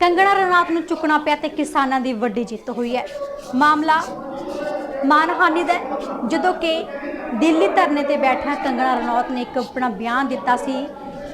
ਕੰਗਣਾ ਰਣਾਤ ਨੂੰ ਚੁੱਕਣਾ ਪਿਆ ਤੇ ਕਿਸਾਨਾਂ ਦੀ ਵੱਡੀ ਜਿੱਤ ਹੋਈ ਹੈ। ਮਾਮਲਾ ਮਾਨਹਾਨੀ ਦਾ ਜਦੋਂ ਕਿ ਦਿੱਲੀ ਧਰਨੇ ਤੇ ਬੈਠਾ ਕੰਗਣਾ ਰਣੌਤ ਨੇ ਇੱਕ ਆਪਣਾ ਬਿਆਨ ਦਿੱਤਾ ਸੀ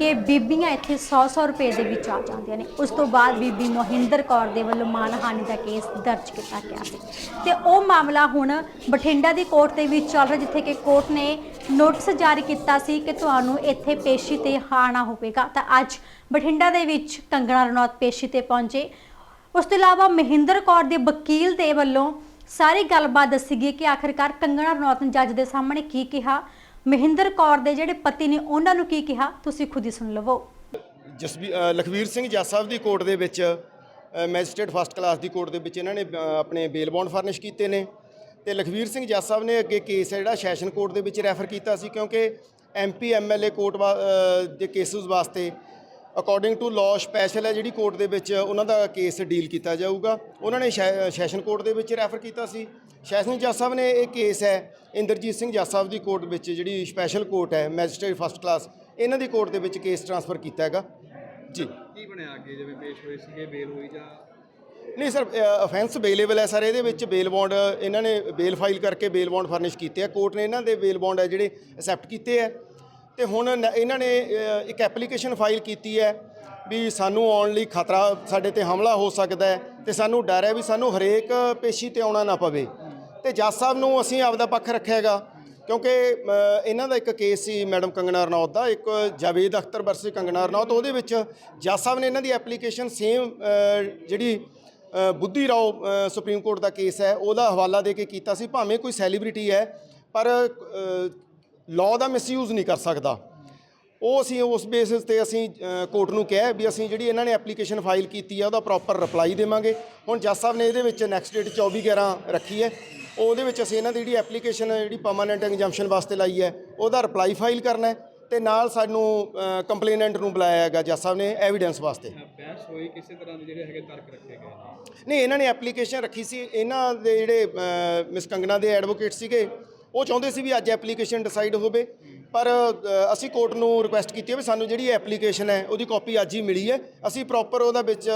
ਕਿ ਬੀਬੀਆਂ ਇੱਥੇ 100-100 ਰੁਪਏ ਦੇ ਵਿੱਚ ਆ ਜਾਂਦੀਆਂ ਨੇ। ਉਸ ਤੋਂ ਬਾਅਦ ਬੀਬੀ ਮੋਹਿੰਦਰ ਕੌਰ ਦੇ ਵੱਲੋਂ ਮਾਨਹਾਨੀ ਦਾ ਕੇਸ ਦਰਜ ਕੀਤਾ ਗਿਆ ਸੀ। ਤੇ ਉਹ ਮਾਮਲਾ ਹੁਣ ਬਠਿੰਡਾ ਦੀ ਕੋਰਟ ਦੇ ਵਿੱਚ ਚੱਲ ਰਿਹਾ, ਜਿੱਥੇ ਕਿ ਕੋਰਟ ਨੇ ਨੋਟਿਸ ਜਾਰੀ ਕੀਤਾ ਸੀ ਕਿ ਤੁਹਾਨੂੰ ਇੱਥੇ ਪੇਸ਼ੀ ਤੇ ਆਣਾ ਹੋਵੇਗਾ। ਤਾਂ ਅੱਜ ਬਠਿੰਡਾ ਦੇ ਵਿੱਚ ਕੰਗਣਾ ਰਣੌਤ ਪੇਸ਼ੀ ਤੇ ਪਹੁੰਚੇ। ਉਸ ਤੋਂ ਇਲਾਵਾ ਮਹਿੰਦਰ ਕੌਰ ਦੇ ਵਕੀਲ ਦੇ ਵੱਲੋਂ ਸਾਰੀ ਗੱਲਬਾਤ ਦੱਸੀ ਗਈ ਕਿ ਆਖਿਰਕਾਰ ਕੰਗਣਾ ਰਣੌਤ ਨੇ ਜੱਜ ਦੇ ਸਾਹਮਣੇ ਕੀ ਕਿਹਾ। ਮਹਿੰਦਰ ਕੌਰ ਦੇ ਜਿਹੜੇ ਪਤੀ ਨੇ ਉਹਨਾਂ ਨੂੰ ਕੀ ਕਿਹਾ? ਤੁਸੀਂ ਖੁਦ ਹੀ ਸੁਣ ਲਵੋ। ਜਸਬੀ ਅ, ਲਖਵੀਰ ਸਿੰਘ ਜੱਜ ਸਾਹਿਬ ਦੀ ਕੋਰਟ ਦੇ ਵਿੱਚ ਅ, ਮੈਜਿਸਟ੍ਰੇਟ ਫਸਟ ਕਲਾਸ ਦੀ ਕੋਰਟ ਦੇ ਵਿੱਚ ਇਹਨਾਂ ਨੇ ਅ, ਆਪਣੇ ਬੇਲ ਬੌਂਡ ਫਰਨਿਸ਼ ਕੀਤੇ ਨੇ। ਤੇ ਲਖਵੀਰ ਸਿੰਘ ਜੱਜ ਸਾਹਿਬ ਨੇ ਅੱਗੇ ਕੇਸ ਹੈ ਜਿਹੜਾ ਸੈਸ਼ਨ ਕੋਰਟ ਦੇ ਵਿੱਚ ਰੈਫਰ ਕੀਤਾ ਸੀ ਕਿਉਂਕਿ ਐਮਪੀ ਐਮਐਲਏ ਕੋਰਟ ਵਾ- ਅ, ਦੇ ਕੇਸਿਸ ਵਾਸਤੇ ਅਕੋਰਡਿੰਗ ਟੂ ਲਾਅ ਸਪੈਸ਼ਲ ਹੈ ਜਿਹੜੀ ਕੋਰਟ ਦੇ ਵਿੱਚ ਉਹਨਾਂ ਦਾ ਕੇਸ ਡੀਲ ਕੀਤਾ ਜਾਊਗਾ। ਉਹਨਾਂ ਨੇ ਸ਼ੈ- ਸੈਸ਼ਨ ਕੋਰਟ ਦੇ ਵਿੱਚ ਰੈਫਰ ਕੀਤਾ ਸੀ। ਸੈਸ਼ਨ ਜੱਜ ਸਾਹਿਬ ਨੇ ਇਹ ਕੇਸ ਹੈ ਇੰਦਰਜੀਤ ਸਿੰਘ ਜੱਜ ਸਾਹਿਬ ਦੀ ਕੋਰਟ ਵਿੱਚ ਜਿਹੜੀ ਸਪੈਸ਼ਲ ਕੋਰਟ ਹੈ ਮੈਜਿਸਟ੍ਰੇਟ ਫਸਟ ਕਲਾਸ ਇਹਨਾਂ ਦੀ ਕੋਰਟ ਦੇ ਵਿੱਚ ਕੇਸ ਟ੍ਰਾਂਸਫਰ ਕੀਤਾ ਹੈਗਾ। ਜੀ। ਕੀ ਬਣਿਆ ਅੱਗੇ ਜਿਵੇਂ ਪੇਸ਼ ਹੋਏ ਸੀਗੇ ਬੇਲ ਹੋਈ ਜਾਂ? ਨਹੀਂ ਸਰ ਅਫੈਂਸ ਬੇਲੇਬਲ ਹੈ ਸਰ ਇਹਦੇ ਵਿੱਚ ਬੇਲ ਬੌਂਡ ਇਹਨਾਂ ਨੇ ਬੇਲ ਫਾਈਲ ਕਰਕੇ ਬੇਲ ਬੌਂਡ ਫਰਨਿਸ਼ ਕੀਤੇ ਆ। ਕੋਰਟ ਨੇ ਇਹਨਾਂ ਦੇ ਬੇਲ ਬੌਂਡ ਹੈ ਜਿਹੜੇ ਅਸੈਪਟ ਕੀਤੇ ਆ। ਤੇ ਹੁਣ ਇਹਨਾਂ ਨੇ ਇੱਕ ਐਪਲੀਕੇਸ਼ਨ ਫਾਈਲ ਕੀਤੀ ਹੈ ਵੀ ਸਾਨੂੰ ਆਉਣ ਲਈ ਖਤਰਾ ਸਾਡੇ ਤੇ ਹਮਲਾ ਹੋ ਸਕਦਾ ਹੈ ਤੇ ਸਾਨੂੰ ਡਰ ਹੈ ਵੀ ਸਾਨੂੰ ਹਰੇਕ ਪੇਸ਼ੀ ਤੇ ਆਉਣਾ ਨਾ ਪਵੇ। ਤੇ ਜੱਜ ਸਾਹਿਬ ਨੂੰ ਅਸੀਂ ਆਪਦਾ ਪੱਖ ਰੱਖਿਆ ਹੈਗਾ। ਕਿਉਂਕਿ ਇਹਨਾਂ ਦਾ ਇੱਕ ਕੇਸ ਸੀ ਮੈਡਮ ਕੰਗਣਾ ਰਣੌਤ ਦਾ, ਇੱਕ ਜਾਵੇਦ ਅਖਤਰ ਵਰਸਸ ਕੰਗਣਾ ਰਣੌਤ, ਉਹਦੇ ਵਿੱਚ ਜੱਜ ਸਾਹਿਬ ਨੇ ਇਹਨਾਂ ਦੀ ਐਪਲੀਕੇਸ਼ਨ ਸੇਮ ਜਿਹੜੀ ਬੁੱਧੀ ਰਾਓ ਸੁਪਰੀਮ ਕੋਰਟ ਦਾ ਕੇਸ ਹੈ, ਉਹਦਾ ਹਵਾਲਾ ਦੇ ਕੇ ਕੀਤਾ ਸੀ, ਭਾਵੇਂ ਕੋਈ ਸੈਲੀਬ੍ਰਿਟੀ ਹੈ, ਪਰ ਲਾਅ ਦਾ ਮਿਸਯੂਜ਼ ਨਹੀਂ ਕਰ ਸਕਦਾ। ਉਹ ਅਸੀਂ ਉਸ ਬੇਸਿਸ ਤੇ ਅਸੀਂ ਕੋਰਟ ਨੂੰ ਕਿਹਾ ਵੀ ਅਸੀਂ ਜਿਹੜੀ ਇਹਨਾਂ ਨੇ ਐਪਲੀਕੇਸ਼ਨ ਫਾਈਲ ਕੀਤੀ ਹੈ ਉਹਦਾ ਪ੍ਰੋਪਰ ਰਿਪਲਾਈ ਦੇਵਾਂਗੇ। ਹੁਣ ਜੱਜ ਸਾਹਿਬ ਨੇ ਇਹਦੇ ਵਿੱਚ ਨੈਕਸਟ ਡੇਟ 24 11 ਰੱਖੀ ਹੈ। ਉਹਦੇ ਵਿੱਚ ਅਸੀਂ ਇਹਨਾਂ ਦੀ ਜਿਹੜੀ ਐਪਲੀਕੇਸ਼ਨ ਜਿਹੜੀ ਪਰਮਾਨੈਂਟ ਐਗਜ਼ਾਮਸ਼ਨ ਵਾਸਤੇ ਲਾਈ ਹੈ ਉਹਦਾ ਰਿਪਲਾਈ ਫਾਈਲ ਕਰਨਾ ਹੈ ਤੇ ਨਾਲ ਸਾਨੂੰ ਕੰਪਲੇਨੈਂਟ ਨੂੰ ਬੁਲਾਇਆ ਹੈਗਾ ਜੱਜ ਸਾਹਿਬ ਨੇ ਐਵੀਡੈਂਸ ਵਾਸਤੇ। ਬਹਿਸ ਹੋਈ ਕਿਸੇ ਤਰ੍ਹਾਂ ਦੇ ਜਿਹੜੇ ਹੈਗੇ ਤਰਕ ਰੱਖੇ ਗਏ ਨਹੀਂ ਇਹਨਾਂ ਨੇ ਐਪਲੀਕੇਸ਼ਨ ਰੱਖੀ ਸੀ। ਇਹਨਾਂ ਦੇ ਜਿਹੜੇ ਮਿਸ ਕੰਗਣਾ ਦੇ ਐਡਵੋਕੇਟ ਸੀਗੇ ਉਹ ਚਾਹੁੰਦੇ ਸੀ ਵੀ ਅੱਜ ਐਪਲੀਕੇਸ਼ਨ ਡਿਸਾਈਡ ਹੋਵੇ। ਪਰ ਅਸੀਂ ਕੋਰਟ ਨੂੰ ਰਿਕੁਐਸਟ ਕੀਤੀ ਹੈ ਵੀ ਸਾਨੂੰ ਜਿਹੜੀ ਐਪਲੀਕੇਸ਼ਨ ਹੈ ਉਹਦੀ ਕਾਪੀ ਅੱਜ ਹੀ ਮਿਲੀ ਹੈ। ਅਸੀਂ ਪ੍ਰੋਪਰ ਉਹਦਾ ਵਿੱਚ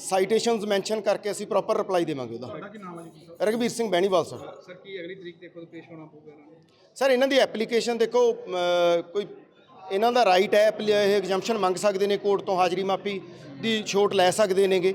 ਸਾਈਟੇਸ਼ਨਸ ਮੈਂਸ਼ਨ ਕਰਕੇ ਅਸੀਂ ਪ੍ਰੋਪਰ ਰਿਪਲਾਈ ਦੇਵਾਂਗੇ ਉਹਦਾ। ਤੁਹਾਡਾ ਕੀ ਨਾਮ ਹੈ ਜੀ? ਰਗਵੀਰ ਸਿੰਘ ਬੈਣੀਵਾਲ ਸਰ। ਸਰ ਕੀ ਅਗਲੀ ਤਰੀਕ ਤੇ ਖੁਦ ਪੇਸ਼ ਹੋਣਾ ਪਊਗਾ ਇਹਨਾਂ ਨੂੰ? ਸਰ ਇਹਨਾਂ ਦੀ ਐਪਲੀਕੇਸ਼ਨ ਦੇਖੋ ਕੋਈ ਇਹਨਾਂ ਦਾ ਰਾਈਟ ਹੈ ਇਹ ਐਗਜ਼ਾਮਸ਼ਨ ਮੰਗ ਸਕਦੇ ਨੇ ਕੋਰਟ ਤੋਂ ਹਾਜ਼ਰੀ ਮਾਫੀ ਦੀ ਛੋਟ ਲੈ ਸਕਦੇ ਨੇਗੇ।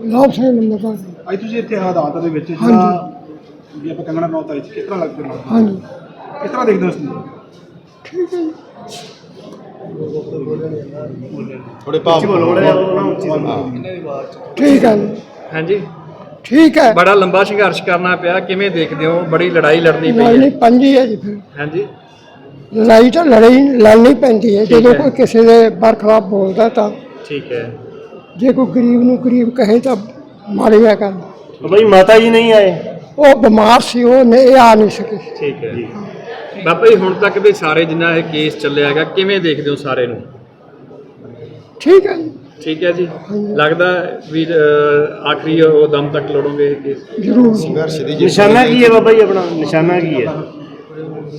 ਲਾਭ ਸਿੰਘ ਨੰਬਰ ਦਾ ਅੱਜ ਤੁਸੀਂ ਇੱਥੇ ਅਦਾਲਤ ਦੇ ਵਿੱਚ ਜਿਹੜਾ ਵੀ ਆਪਾਂ ਕੰਗਣਾ ਨੌਤ ਆਈ ਕਿਸ ਤਰ੍ਹਾਂ ਲੱਗਦੇ ਹੋ? ਹਾਂਜੀ। ਕਿਸ ਤਰ੍ਹਾਂ ਦੇਖਦੇ ਹੋ ਇਸ ਨੂੰ? ਠੀਕ ਹੈ ਜੀ। ਥੋੜੇ ਭਾਵ ਠੀਕ ਹੈ ਜੀ। ਹਾਂਜੀ। ਠੀਕ ਹੈ। ਬੜਾ ਲੰਬਾ ਸੰਘਰਸ਼ ਕਰਨਾ ਪਿਆ ਕਿਵੇਂ ਦੇਖਦੇ ਹੋ? ਬੜੀ ਲੜਾਈ ਲੜਨੀ ਪਈ ਲੜਨੀ ਹੈ ਪੰਜੀ ਹੈ ਜੀ ਫਿਰ। ਹਾਂਜੀ। ਲੜਾਈ ਤਾਂ ਲੜਾਈ ਲੜਨੀ ਪੈਂਦੀ ਹੈ। ਜਦੋਂ ਹੈ। ਕੋਈ ਕਿਸੇ ਦੇ ਬਰਖਲਾਫ ਬੋਲਦਾ ਤਾਂ। ਠੀਕ ਹੈ। ਜੇ ਕੋਈ ਗਰੀਬ ਨੂੰ ਗਰੀਬ ਕਹੇ ਤਾਂ ਹੈ ਗੱਲ ਬਈ ਮਾਤਾ ਜੀ ਨਹੀਂ ਆਏ? ਉਹ ਬਿਮਾਰ ਸੀ ਉਹ ਨਹੀਂ ਆ ਨਹੀਂ ਸਕੇ। ਠੀਕ ਹੈ ਬਾਬਾ ਜੀ ਹੁਣ ਤੱਕ ਵੀ ਸਾਰੇ ਜਿੰਨਾ ਇਹ ਕੇਸ ਚੱਲਿਆ ਹੈਗਾ ਕਿਵੇਂ ਦੇਖਦੇ ਹੋ ਸਾਰੇ ਨੂੰ? ਠੀਕ ਹੈ ਜੀ। ਠੀਕ ਹੈ ਜੀ। ਲੱਗਦਾ ਵੀ ਅਹ, ਆਖਰੀ ਉਹ ਦਮ ਤੱਕ ਲੜੋਗੇ ਇਹ ਕੇਸ ਜ਼ਰੂਰ। ਸੰਘਰਸ਼ ਦੀ ਜਿੱਤ ਨਿਸ਼ਾਨਾ ਕੀ ਹੈ ਬਾਬਾ ਜੀ ਆਪਣਾ? ਨਿਸ਼ਾਨਾ ਕੀ ਹੈ?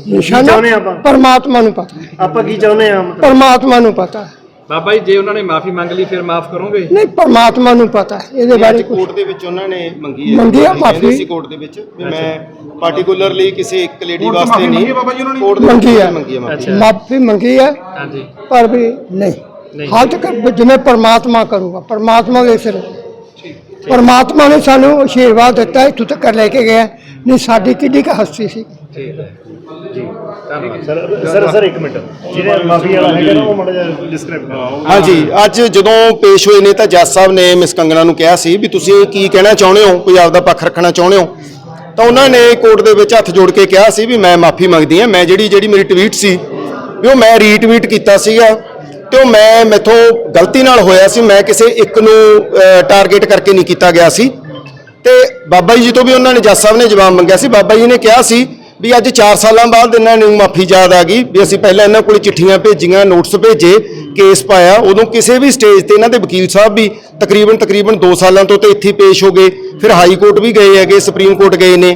ਨਿਸ਼ਾਨਾ ਚਾਹੁੰਦੇ ਆਪਾਂ? ਪਰਮਾਤਮਾ ਨੂੰ ਪਤਾ ਹੈ। ਆਪਾਂ ਕੀ ਚਾਹੁੰਦੇ ਆ ਮਤਲਬ ਪਰਮਾਤਮਾ ਨੂੰ ਪਤਾ ਹੈ। ਬਾਬਾ ਜੀ ਜੇ ਉਹਨਾਂ ਨੇ ਮਾਫੀ ਮੰਗ ਲਈ ਫਿਰ ਮਾਫ ਕਰੋਗੇ? ਨਹੀਂ ਪਰਮਾਤਮਾ ਨੂੰ ਪਤਾ ਹੈ ਇਹਦੇ ਬਾਰੇ ਕੋਰਟ ਦੇ ਵਿੱਚ ਉਹਨਾਂ ਨੇ ਮੰਗੀ ਹੈ। ਮੰਗੀ ਹੈ ਕਹਿੰਦੇ ਮਾਫ਼ੀ। ਸੀ ਕੋਰਟ ਦੇ ਵਿੱਚ ਵੀ ਮੈਂ ਪਾਰਟਿਕੂਲਰਲੀ ਕਿਸੇ ਇੱਕ ਲੇਡੀ ਕੋਰਟ ਤੋਂ ਵਾਸਤੇ ਮਾਫ਼ੀ ਨਹੀਂ ਮੰਗੀ ਹੈ ਬਾਬਾ ਜੀ ਉਹਨਾਂ ਨੇ? ਕੋਰਟ ਦੇ ਵਿੱਚ ਮੰਗੀ ਹੈ। ਮੰਗੀ ਹੈ ਮਾਫ਼ੀ। ਅੱਛਾ। ਮਾਫੀ ਮੰਗੀ ਹੈ ਹਾਂਜੀ। ਪਰ ਵੀ ਨਹੀਂ। ਨਹੀਂ। ਹਾਲ ਤੱਕ ਜਿਵੇਂ ਪਰਮਾਤਮਾ ਕਰੂਗਾ ਪਰਮਾਤਮਾ ਦੇ ਸਿਰ। ਪਰਮਾਤਮਾ ਨੇ ਸਾਨੂੰ ਆਸ਼ੀਰਵਾਦ ਦਿੱਤਾ ਇੱਥੋਂ ਤੱਕ ਲੈ ਕੇ ਗਿਆ ਨਹੀਂ ਸਾਡੀ ਕਿੱਡੀ ਕੁ ਹਸਤੀ ਸੀ। ਠੀਕ ਹੈ। ਜੀ। ਸਰ ਸਰ ਸਰ, ਇੱਕ ਮਿੰਟ। ਜਿਹੜੇ ਮਾਫੀ ਵਾਲਾ ਹੈਗਾ ਨਾ, ਉਹ ਮਾੜਾ ਡਿਸਕ੍ਰਾਈਬ ਕਰੋ। ਹਾਂਜੀ, ਅੱਜ ਜਦੋਂ ਪੇਸ਼ ਹੋਏ ਨੇ ਤਾਂ ਜੱਜ ਸਾਹਿਬ ਨੇ ਮਿਸ ਕੰਗਣਾ ਨੂੰ ਕਿਹਾ ਸੀ ਵੀ ਤੁਸੀਂ ਕੀ ਕਹਿਣਾ ਚਾਹੁੰਦੇ ਹੋ ਪੰਜਾਬ ਦਾ ਪੱਖ ਰੱਖਣਾ ਚਾਹੁੰਦੇ ਹੋ। ਤਾਂ ਉਹਨਾਂ ਨੇ ਕੋਰਟ ਦੇ ਵਿੱਚ ਹੱਥ ਜੋੜ ਕੇ ਕਿਹਾ ਸੀ ਵੀ ਮੈਂ ਮਾਫੀ ਮੰਗਦੀ ਹਾਂ, ਮੈਂ ਜਿਹੜੀ ਜਿਹੜੀ ਮੇਰੀ ਟਵੀਟ ਸੀ, ਵੀ ਉਹ ਮੈਂ ਰੀਟਵੀਟ ਕੀਤਾ ਸੀਗਾ ਤੇ ਉਹ ਮੈਂ ਮੈਥੋਂ ਗਲਤੀ ਨਾਲ ਹੋਇਆ ਸੀ, ਮੈਂ ਕਿਸੇ ਇੱਕ ਨੂੰ ਟਾਰਗੇਟ ਕਰਕੇ ਨਹੀਂ ਕੀਤਾ ਗਿਆ ਸੀ। ਤੇ ਬਾਬਾ ਜੀ ਤੋਂ ਵੀ ਉਹਨਾਂ ਨੇ, ਜੱਜ ਸਾਹਿਬ ਨੇ ਜਵਾਬ ਮੰਗਿਆ ਸੀ, ਬਾਬਾ ਜੀ ਨੇ ਕਿਹਾ ਸੀ ਵੀ ਅੱਜ 4 ਸਾਲਾਂ ਬਾਅਦ ਇਹਨਾਂ ਨੂੰ ਮਾਫੀ ਯਾਦ ਆ ਗਈ ਵੀ ਅਸੀਂ ਪਹਿਲਾਂ ਇਹਨਾਂ ਕੋਲ ਚਿੱਠੀਆਂ ਭੇਜੀਆਂ ਨੋਟਸ ਭੇਜੇ ਕੇਸ ਪਾਇਆ। ਉਦੋਂ ਕਿਸੇ ਵੀ ਸਟੇਜ ਤੇ ਇਹਨਾਂ ਦੇ ਵਕੀਲ ਸਾਹਿਬ ਵੀ ਤਕਰੀਬਨ ਤਕਰੀਬਨ 2 ਸਾਲਾਂ ਤੋਂ ਤੇ ਇੱਥੇ ਪੇਸ਼ ਹੋ ਗਏ। ਫਿਰ ਹਾਈ ਕੋਰਟ ਵੀ ਗਏ ਹੈਗੇ, ਸੁਪਰੀਮ ਕੋਰਟ ਗਏ ਨੇ।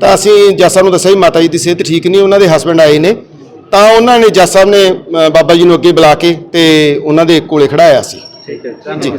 ਤਾਂ ਅਸੀਂ ਜੱਜ ਸਾਹਿਬ ਨੂੰ ਦੱਸਿਆ ਵੀ ਮਾਤਾ ਜੀ ਦੀ ਸਿਹਤ ਠੀਕ ਨਹੀਂ ਉਹਨਾਂ ਦੇ ਹਸਬੰਡ ਆਏ ਨੇ। ਤਾਂ ਉਹਨਾਂ ਨੇ ਜੱਜ ਸਾਹਿਬ ਨੇ ਅ, ਬਾਬਾ ਜੀ ਨੂੰ ਅੱਗੇ ਬੁਲਾ ਕੇ ਤੇ ਉਹਨਾਂ ਦੇ ਕੋਲੇ ਖੜਾਇਆ ਸੀ। ਠੀਕ ਹੈ